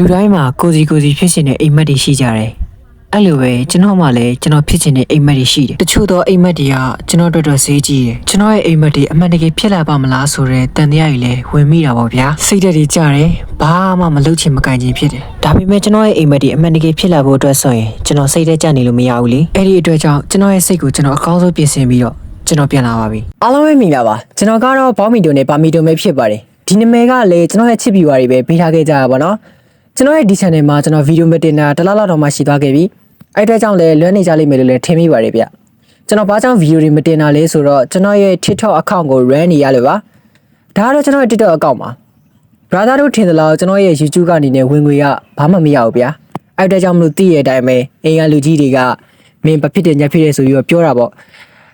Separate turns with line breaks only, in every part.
လူတိုင်းမှာကိုစီကိုစီဖြစ်ရှင်တဲ့အိမ်မက်တွေရှိကြတယ်အဲ့လိုပဲကျွန်တော်မှလည်းကျွန်တော်ဖြစ်ချင်တဲ့အိမ်မက်တွေရှိတယ်တချို့သောအိမ်မက်တွေကကျွန်တော်တို့တော့ဈေးကြီးတယ်ကျွန်တော်ရဲ့အိမ်မက်တွေအမှန်တကယ်ဖြစ်လာပါမလားဆိုတော့တန်တရားကြီးလည်းဝင်မိတာပေါ့ဗျာစိတ်ဓာတ်တွေကြတယ်ဘာမှမလုပ်ချင်မကင်ချင်ဖြစ်တယ်ဒါပေမဲ့ကျွန်တော်ရဲ့အိမ်မက်တွေအမှန်တကယ်ဖြစ်လာဖို့အတွက်ဆိုရင်ကျွန်တော်စိတ်ဓာတ်ကြနေလို့မရဘူးလေအဲ့ဒီအတွက်ကြောင့်ကျွန်တော်ရဲ့စိတ်ကိုကျွန်တော်အကောင်းဆုံးပြင်ဆင်ပြီးတော့ကျွန်တော်ပြန်လာပါပြီ
အားလုံးပဲမိလာပါကျွန်တော်ကတော့ဘောင်းမီတိုနဲ့ဘာမီတိုပဲဖြစ်ပါတယ်ဒီနာမည်ကလည်းကျွန်တော်ရဲ့ချစ်ပြီးွားတွေပဲပေးထားခဲ့ကြတာပါနော် ကျွန်တော်ရဲ့ဒီ channel မှာကျွန်တော်ဗီဒီယိုမတင်တာတစ်လားလောက်တော့မှရှိသွားခဲ့ပြီအဲ့အတွက်ကြောင့်လည်းလွမ်းနေကြလိမ့်မယ်လို့လည်းထင်မိပါတယ်ဗျကျွန်တော်ဘာကြောင့်ဗီဒီယိုတွေမတင်တာလဲဆိုတော့ကျွန်တော်ရဲ့ TikTok account ကို run နေရလို့ပါဒါကတော့ကျွန်တော်ရဲ့ TikTok account ပါ brother တို့ထင်သလားကျွန်တော်ရဲ့ YouTube ကနေနဲ့ဝင်ငွေကဘာမှမရဘူးဗျာအဲ့အတွက်ကြောင့်မလို့သိရတဲ့အတိုင်းပဲအိမ်ကလူကြီးတွေကမင်းဘာဖြစ်တယ်ညဖြစ်တယ်ဆိုပြီးတော့ပြောတာပေါ့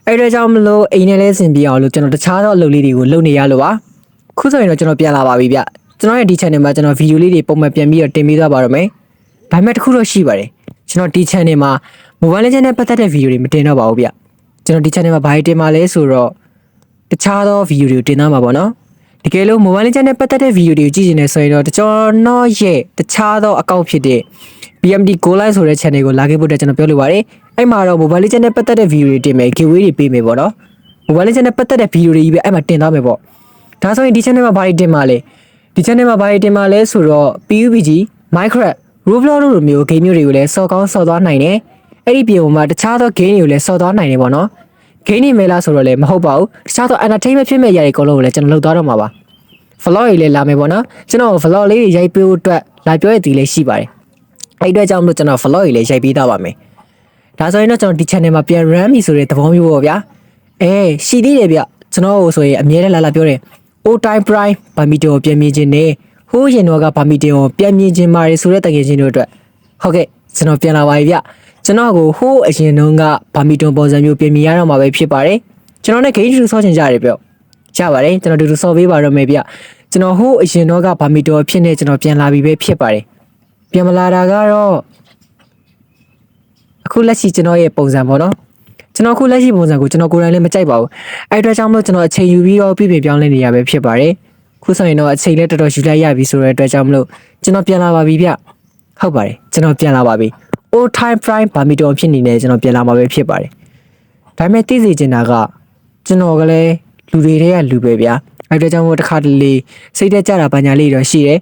အဲ့အတွက်ကြောင့်မလို့အိမ်နဲ့လဲဆင်ပြအောင်လို့ကျွန်တော်တခြားသောအလုပ်လေးတွေကိုလုပ်နေရလို့ပါခုဆိုရင်တော့ကျွန်တော်ပြန်လာပါပြီဗျ ကျွန်တော်ရဲ့ဒီ channel မှာကျွန်တော်ဗီဒီယိုလေးတွေပုံမှန်ပြန်ပြီးတော့တင်ပေးသွားပါတော့မယ်ဒါပေမဲ့တစ်ခုတော့ရှိပါတယ်ကျွန်တော်ဒီ channel မှာ mobile legend နဲ့ပတ်သက်တဲ့ဗီဒီယိုတွေမတင်တော့ပါဘူးဗျကျွန်တော်ဒီ channel မှာဘာတွေတင်ပါလဲဆိုတော့တခြားသောဗီဒီယိုတွေကိုတင်သွားမှာပေါ့နော်တကယ်လို့ mobile legend နဲ့ပတ်သက်တဲ့ဗီဒီယိုတွေကိုကြည့်နေဆိုရင်တော့ကျွန်တော်ရဲ့တခြားသောအကောင့်ဖြစ်တဲ့ BMD Go Live ဆိုတဲ့ channel ကိုလာခဲ့ဖို့အတွက်ကျွန်တော်ပြောလိုပါတယ်။အဲ့မှာတော့ mobile legend နဲ့ပတ်သက်တဲ့ဗီဒီယိုတွေတင်မယ် giveaway တွေပေးမယ်ပေါ့နော်။ mobile legend နဲ့ပတ်သက်တဲ့ဗီဒီယိုတွေကြီးပဲအဲ့မှာတင်သွားမယ်ပေါ့။ဒါဆိုရင်ဒီ channel မှာဘာတွေတင်မှာလဲ။ ဒီ channel မှာဘာတွေတင်မှာလဲဆိုတော့ PUBG, Minecraft, Roblox တို့လိုမျိုး game မျိုးတွေကိုလည်းစော်ကောင်းစော်သွားနိုင်တယ်။အဲ့ဒီပြင်မှာတခြားသော game တွေကိုလည်းစော်သွားနိုင်တယ်ပေါ့နော်။ game တွေမဲလားဆိုတော့လည်းမဟုတ်ပါဘူး။တခြားသော entertainment ဖြစ်မဲ့ຢာတွေအကုန်လုံးကိုလည်းကျွန်တော်လုပ်သွားတော့မှာပါ။ vlog တွေလည်းလာမယ်ပေါ့နော်ကျွန်တော် vlog လေးတွေရိုက်ပေးဖို့အတွက်လာပြောရတဲ့တီလေးရှိပါတယ်အဲ့ဒီအတွက်ကြောင့်မလို့ကျွန်တော် vlog တွေလည်းရိုက်ပေးသားပါမယ်ဒါဆိုရင်တော့ကျွန်တော်ဒီ channel မှာပြန် run ပြီဆိုတဲ့သဘောမျိုးပေါ့ဗျာအဲရှိသေးတယ်ဗျကျွန်တော်ဟိုဆိုရင်အမြဲတမ်းလာလာပြောတယ် old time prime ဗာမီတိုကိုပြန်မြင်ခြင်းနဲ့ဟိုးရင်တော့ကဗာမီတိုကိုပြန်မြင်ခြင်းပါတယ်ဆိုတဲ့တကယ်ချင်းတို့အတွက်ဟုတ်ကဲ့ကျွန်တော်ပြန်လာပါပြီဗျကျွန်တော်ကိုဟိုးအရင်တုန်းကဗာမီတိုပုံစံမျိုးပြင်မြင်ရတော့မှာပဲဖြစ်ပါတယ်ကျွန်တော်နဲ့ game တူဆောချင်ကြရတယ်ဗျရပါတယ်ကျွန်တော်တူတူဆောပေးပါတော့မယ်ဗျကျွန်တော်ဟိုးအရင်တော့ကဗာမီတိုဖြစ်နေကျွန်တော်ပြန်လာပြီပဲဖြစ်ပါတယ်ပြန်မလာတာကတော့အခုလက်ရှိကျွန်တော်ရဲ့ပုံစံပေါ့နော် ကျွန်တော်အခုလက်ရှိပုံစံကိုကျွန်တော်ကိုယ်တိုင်လည်းမကြိုက်ပါဘူးအဲ့အတွက်ကြောင့်မလို့ကျွန်တော်အချိန်ယူပြီးတော့ပြည်ပြင်ပြောင်းလဲနေရပဲဖြစ်ပါတယ်ခုဆိုရင်တော့အချိန်လည်းတော်တော်ယူလိုက်ရပြီဆိုတဲ့အတွက်ကြောင့်မလို့ကျွန်တော်ပြန်လာပါပြီဗျဟုတ်ပါတယ်ကျွန်တော်ပြန်လာပါပြီ old time prime ဗာမီတိုဖြစ်နေနေကျွန်တော်ပြန်လာမှာပဲဖြစ်ပါတယ်ဒါပေမဲ့သိစေချင်တာကကျွန်တော်ကလည်းလူတွေတွေကလူပဲဗျာအဲ့အတွက်ကြောင့်မို့တစ်ခါတလေစိတ်တက်ကြတာပညာလေးတော့ရှိတယ်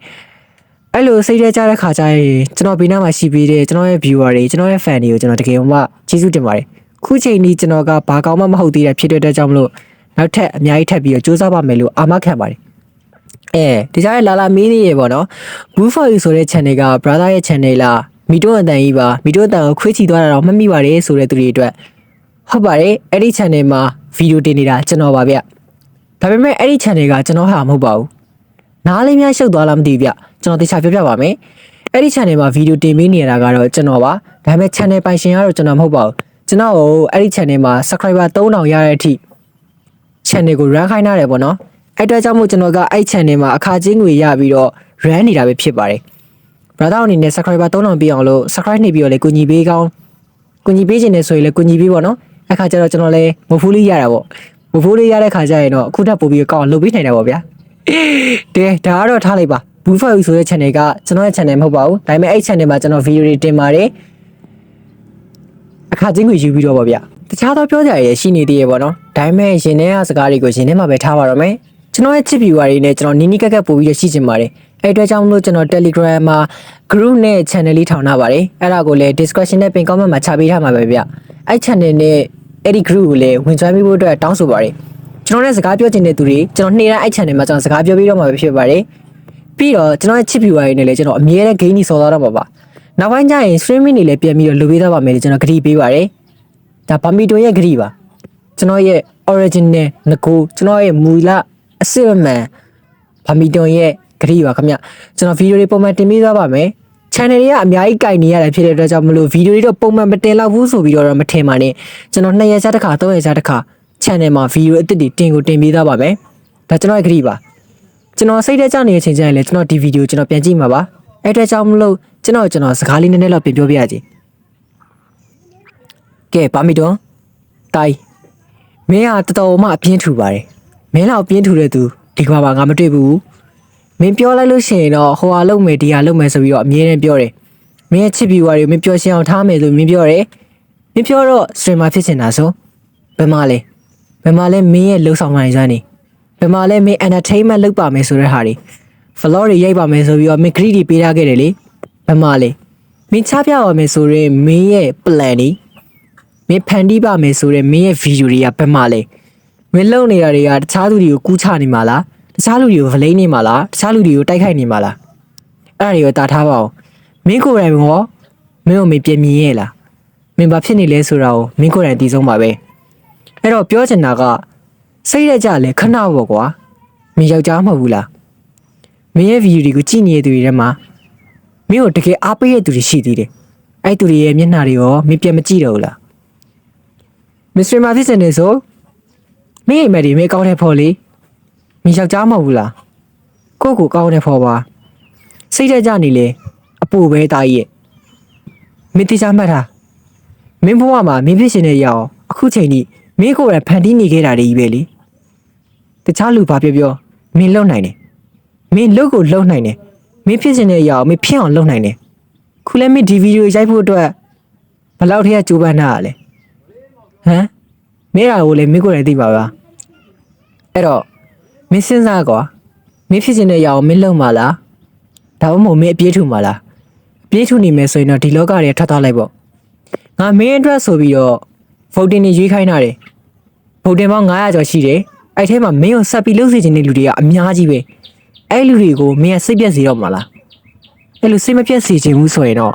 အဲ့လိုစိတ်တက်ကြတဲ့ခါကျရင်ကျွန်တော်ဘေးနားမှာရှိပြီးတဲ့ကျွန်တော်ရဲ့ viewer တွေကျွန်တော်ရဲ့ fan တွေကိုကျွန်တော်တကယ်မှကျေးဇူးတင်ပါတယ် ခုချိန်นี้ကျွန်တော်ကဘာကောင်းမှမဟုတ်သေးတဲ့ဖြစ်တဲ့အတွက်ကြောင့်မလို့နောက်ထပ်အများကြီးထပ်ပြီးတော့စူးစမ်းပါမယ်လို့အာမခံပါတယ်အဲဒီကြားရဲ့လာလာမင်းကြီးရေပေါ့နော် Blue for you ဆိုတဲ့ channel က brother ရဲ့ channel လားမီတိုအတန်ကြီးပါမီတိုအတန်ကိုခွေးချီသွားတာတော့မမိပါတယ်ဆိုတဲ့သူတွေအတွက်ဟုတ်ပါတယ်အဲ့ဒီ channel မှာဗီဒီယိုတင်နေတာကျွန်တော်ပါဗျဒါပေမဲ့အဲ့ဒီ channel ကကျွန်တော်ဟာမဟုတ်ပါဘူးနားလေးများရှုပ်သွားလားမသိဘူးဗျကျွန်တော်တေချာပြောပြပါမယ်အဲ့ဒီ channel မှာဗီဒီယိုတင်ပေးနေရတာကတော့ကျွန်တော်ပါဒါပေမဲ့ channel ပိုင်ရှင်ကတော့ကျွန်တော်မဟုတ်ပါဘူး ကျွန်တော်ကိုအဲ့ဒီ channel မှာ subscriber 3000ရတဲ့အထိ channel ကို run ခိုင်းထားတယ်ပေါ့နော်အဲ့အတွက်ကြောင့်မို့ကျွန်တော်ကအဲ့ channel မှာအခါချင်းငွေရပြီးတော့ run နေတာပဲဖြစ်ပါတယ် brother အနေနဲ့ subscriber 3000ပြည့်အောင်လို့ subscribe နေပြီးတော့လေကိုညီပေးကောင်းကိုညီပေးခြင်းနဲ့ဆိုရင်လေကိုညီပေးပေါ့နော်အခါကျတော့ကျွန်တော်လည်းမဖိုးလေးရတာပေါ့မဖိုးလေးရတဲ့ခါကျရင်တော့အခုထပ်ပို့ပြီးကောင်းလုပ်ပေးနိုင်တာပေါ့ဗျာတဲဒါကတော့ထားလိုက်ပါ Blue for you ဆိုတဲ့ channel ကကျွန်တော်ရဲ့ channel မဟုတ်ပါဘူးဒါပေမဲ့အဲ့ channel မှာကျွန်တော် video တွေတင်ပါတယ် အခါချင်းကိုယူပြီးတော့ပေါ့ဗျာတခြားသောပြောကြရည်ရှိနေသေးရေပေါ့နော်ဒါပေမဲ့ရင်ထဲကစကားတွေကိုရင်ထဲမှာပဲထားပါတော့မယ်ကျွန်တော်ရဲ့ချစ် viewer တွေနဲ့ကျွန်တော်နီးနီးကပ်ကပ်ပို့ပြီးရရှိချင်ပါတယ်အဲ့အတွက်ကြောင့်မလို့ကျွန်တော် Telegram မှာ group နဲ့ channel လေးထောင်ထားပါတယ်အဲ့ဒါကိုလည်း description နဲ့ pin comment မှာချပေးထားမှာပဲဗျအဲ့ channel နဲ့အဲ့ဒီ group ကိုလည်းဝင် join ပေးဖို့အတွက်တောင်းဆိုပါတယ်ကျွန်တော်နဲ့စကားပြောချင်တဲ့သူတွေကျွန်တော်နေ့တိုင်းအဲ့ channel မှာကျွန်တော်စကားပြောပြီးတော့မှာပဲဖြစ်ပါတယ်ပြီးတော့ကျွန်တော်ရဲ့ချစ် viewer တွေနဲ့လည်းကျွန်တော်အမြဲတမ်း game ကြီးဆော်သွားတော့မှာပါ နောက်ပိုင်းကျရင် streaming တွေလည်းပြန်ပြီးတော့လုပ်ပေးသွားပါမယ်လို့ကျွန်တော်ဂရုပေးပါတယ်ဒါဗာမီတိုရဲ့ဂရုပါကျွန်တော်ရဲ့ original ငကိုကျွန်တော်ရဲ့မူလအစစ်အမှန်ဗာမီတိုရဲ့ဂရုပါခင်ဗျကျွန်တော်ဗီဒီယိုတွေပုံမှန်တင်ပေးသွားပါမယ် channel တွေကအများကြီးကြိုက်နေရတယ်ဖြစ်တဲ့အတွက်ကြောင့်မလို့ဗီဒီယိုတွေတော့ပုံမှန်မတင်တော့ဘူးဆိုပြီးတော့မထင်ပါနဲ့ကျွန်တော်2ရက်စားတစ်ခါ3ရက်စားတစ်ခါ channel မှာဗီဒီယိုအသစ်တွေတင်ကိုတင်ပေးသားပါမယ်ဒါကျွန်တော်ရဲ့ဂရုပါကျွန်တော်စိတ်ထဲကြနေတဲ့အချိန်ကျရင်လည်းကျွန်တော်ဒီဗီဒီယိုကျွန်တော်ပြန်ကြည့်မှာပါအဲ့အတွက်ကြောင့်မလို့ ကျွန်တော်ကျွန်တော်စကားလေးနည်းနည်းတော့ပြန်ပြောပြရစီကဲပါမီတော့တိုင်မင်းဟာတော်တော်မှအပြင်းထူပါတယ်မင်းလောက်ပြင်းထူတဲ့သူဒီကမ္ဘာမှာငါမတွေ့ဘူးမင်းပြောလိုက်လို့ရှိရင်တော့ဟိုဟာလုံမယ်ဒီဟာလုံမယ်ဆိုပြီးတော့အမြဲတမ်းပြောတယ်မင်းရဲ့ချစ်ပြီးွားတွေကိုမင်းပြောရှင်းအောင်ထားမယ်လို့မင်းပြောတယ်မင်းပြောတော့ streamer ဖြစ်ချင်တာဆိုဘယ်မှာလဲဘယ်မှာလဲမင်းရဲ့လှုပ်ဆောင်နိုင်စွမ်းနေဘယ်မှာလဲမင်း entertainment လုပ်ပါမယ်ဆိုတဲ့ဟာတွေ vlog တွေရိုက်ပါမယ်ဆိုပြီးတော့မင်း greedy ပေးထားခဲ့တယ်လေ ဘယ်မှာလဲမင်းချပြပါမယ်ဆိုရင်မင်းရဲ့ plan တွေမင်းဖန်တီးပါမယ်ဆိုရင်မင်းရဲ့ video တွေကဘယ်မှာလဲမင်းလုံနေတာတွေကတခြားလူတွေကိုကူးချနေမှာလားတခြားလူတွေကိုဗလိမ့်နေမှာလားတခြားလူတွေကိုတိုက်ခိုက်နေမှာလားအဲ့ဒါတွေကိုတာထားပါအောင်မင်းကိုယ်တိုင်ရောမင်းကိုမင်းပြင်မြင်ရဲ့လားမင်းဘာဖြစ်နေလဲဆိုတာကိုမင်းကိုယ်တိုင်သိဆုံးပါပဲအဲ့တော့ပြောချင်တာကစိတ်ရကြလဲခဏပေါ့ကွာမင်းယောက်ျားမဟုတ်ဘူးလားမင်းရဲ့ဗီဒီယိုတွေကိုကြည့်နေတဲ့သူတွေထဲမှာ မင်းကိုတကယ်အားပေးတဲ့သူတွေရှိသေးတယ်အဲ့သူတွေရဲ့မျက်နှာတွေရောမင်းပြန်မကြည့်တော့ဘူးလားမစ္စတာမာဖြစ်စင်နေဆိုမင်းအိမ်မက်ဒီမင်းကောင်းတဲ့ဖော်လေမင်းယောက်ျားမဟုတ်ဘူးလားကိုယ့်ကိုကောင်းတဲ့ဖော်ပါစိတ်တက်ကြနေလေအပူပဲတာကြီးရဲ့မင်းတိကျမှတ်တာမင်းဘဝမှာမင်းဖြစ်ရှင်တဲ့ရအောင်အခုချိန်ထိမင်းကိုယ်တိုင်ဖန်တီးနေခဲ့တာတွေကြီးပဲလေတခြားလူဘာပြောပြောမင်းလုံနိုင်တယ်မင်းလုံကိုလုံနိုင်တယ် မင်းဖြစ်ရှင်တဲ့ရအောင်မင်းဖြစ်အောင်လုံနိုင်တယ်ခုလည်းမင်းဒီဗီဒီယိုရိုက်ဖို့အတွက်ဘယ်လောက်ထည့်ကြိုးပမ်းတာလဲဟမ်မင်းရာကိုလည်းမင်းကိုယ်တိုင်သိပါပါအဲ့တော့မင်းစဉ်းစားကွာမင်းဖြစ်နေတဲ့ຢာကိုမင်းလုံမှာလားဒါမှမဟုတ်မင်းအပြေးထူမှာလားအပြေးထူနေမယ်ဆိုရင်တော့ဒီလောကတွေထွက်သွားလိုက်ပေါ့ငါမင်းအတွက်ဆိုပြီးတော့ voting တွေရွေးခိုင်းတာတယ် voting ပေါင်း900ကျော်ရှိတယ်အဲ့ထဲမှာမင်းကိုဆက်ပြီးလှုပ်စေချင်တဲ့လူတွေကအများကြီးပဲ အဲ့လူတွေကိုမင်းကစိတ်ပြက်စေတော့မှာလားအဲ့လိုစိတ်မပြက်စေချင်ဘူးဆိုရင်တော့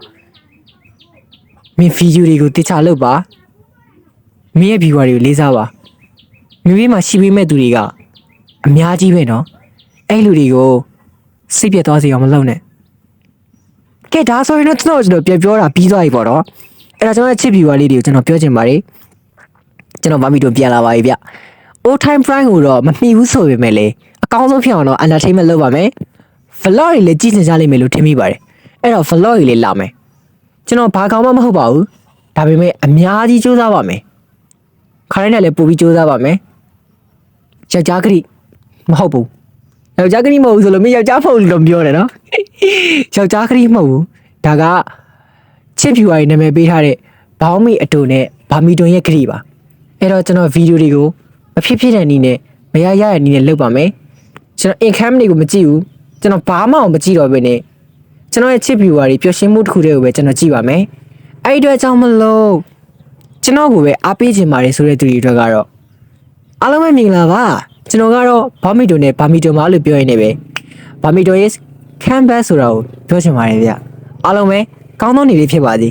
မင်းဗီဒီယိုတွေကိုတခြားလုပ်ပါမင်းရဲ့ viewer တွေကိုလေးစားပါမိမိမှာရှိပေးမဲ့သူတွေကအများကြီးပဲနော်အဲ့လူတွေကိုစိတ်ပြတ်သွားစေအောင်မလုပ်နဲ့ကဲဒါဆိုရင်တော့ကျွန်တော်ကျွန်တော်ပြန်ပြောတာပြီးသွားပြီပေါ့နော်အဲ့ဒါကျွန်တော်ရဲ့ချစ် viewer လေးတွေကိုကျွန်တော်ပြောချင်ပါတယ်ကျွန်တော်ဗာမီတို့ပြန်လာပါပြီဗျ old time prime ကိုတော့မမှီဘူးဆိုပေမဲ့လေအ ကောင်းဆုံးဖြစ်အောင်တော့ entertainment လုပ်ပါမယ် vlog တွေလည်းကြည့်ချင်ကြလိမ့်မယ်လို့ထင်မိပါတယ်အဲ့တော့ vlog တွေလည်းလာမယ်ကျွန်တော်ဘာကောင်မှမဟုတ်ပါဘူးဒါပေမဲ့အများကြီးစူးစမ်းပါမယ်ခါတိုင်းနဲ့လည်းပို့ပြီးစူးစမ်းပါမယ်။ယောက်ျားကလေးမဟုတ်ဘူး။ယောက်ျားကလေးမဟုတ်ဘူးဆိုလို့မင်းယောက်ျားမဟုတ်ဘူးလို့ပြောတယ်နော်။ယောက်ျားကလေးမဟုတ်ဘူး။ဒါကချစ်ဖြူဝါရီနာမည်ပေးထားတဲ့ဘောင်းမီအတူနဲ့ဘာမီတွန်ရဲ့ကလေးပါ။အဲ့တော့ကျွန်တော်ဗီဒီယိုတွေကိုမဖြစ်ဖြစ်တဲ့နည်းနဲ့မရရတဲ့နည်းနဲ့လုပ်ပါမယ်။ ကျွန်တော် income တွေကိုမကြည့်ဘူး။ကျွန်တော်ဘာမှမကြည့်တော့ဘဲနဲ့ကျွန်တော်ရဲ့ချစ်ဖြူဝါရီပျော်ရွှင်မှုတစ်ခုတည်းကိုပဲကျွန်တော်ကြည့်ပါမယ်။အဲ့ဒီအတွက်ကြောင့်မလို့ကျွန်တော်ကိုပဲအားပေးခြင်းပါတယ်ဆိုတဲ့သူတွေအတွက်ကတော့အားလုံးပဲမင်္ဂလာပါကျွန်တော်ကတော့ဘာမီတိုနဲ့ဘာမီတိုမာလို့ပြောရင်းနေပဲဘာမီတိုရဲ့ canvas ဆိုတာကိုပြောချင်ပါတယ်ဗျအားလုံးပဲကောင်းသောနေ့လေးဖြစ်ပါစေ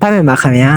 ဘိုင်မယ်ပါခင်ဗျာ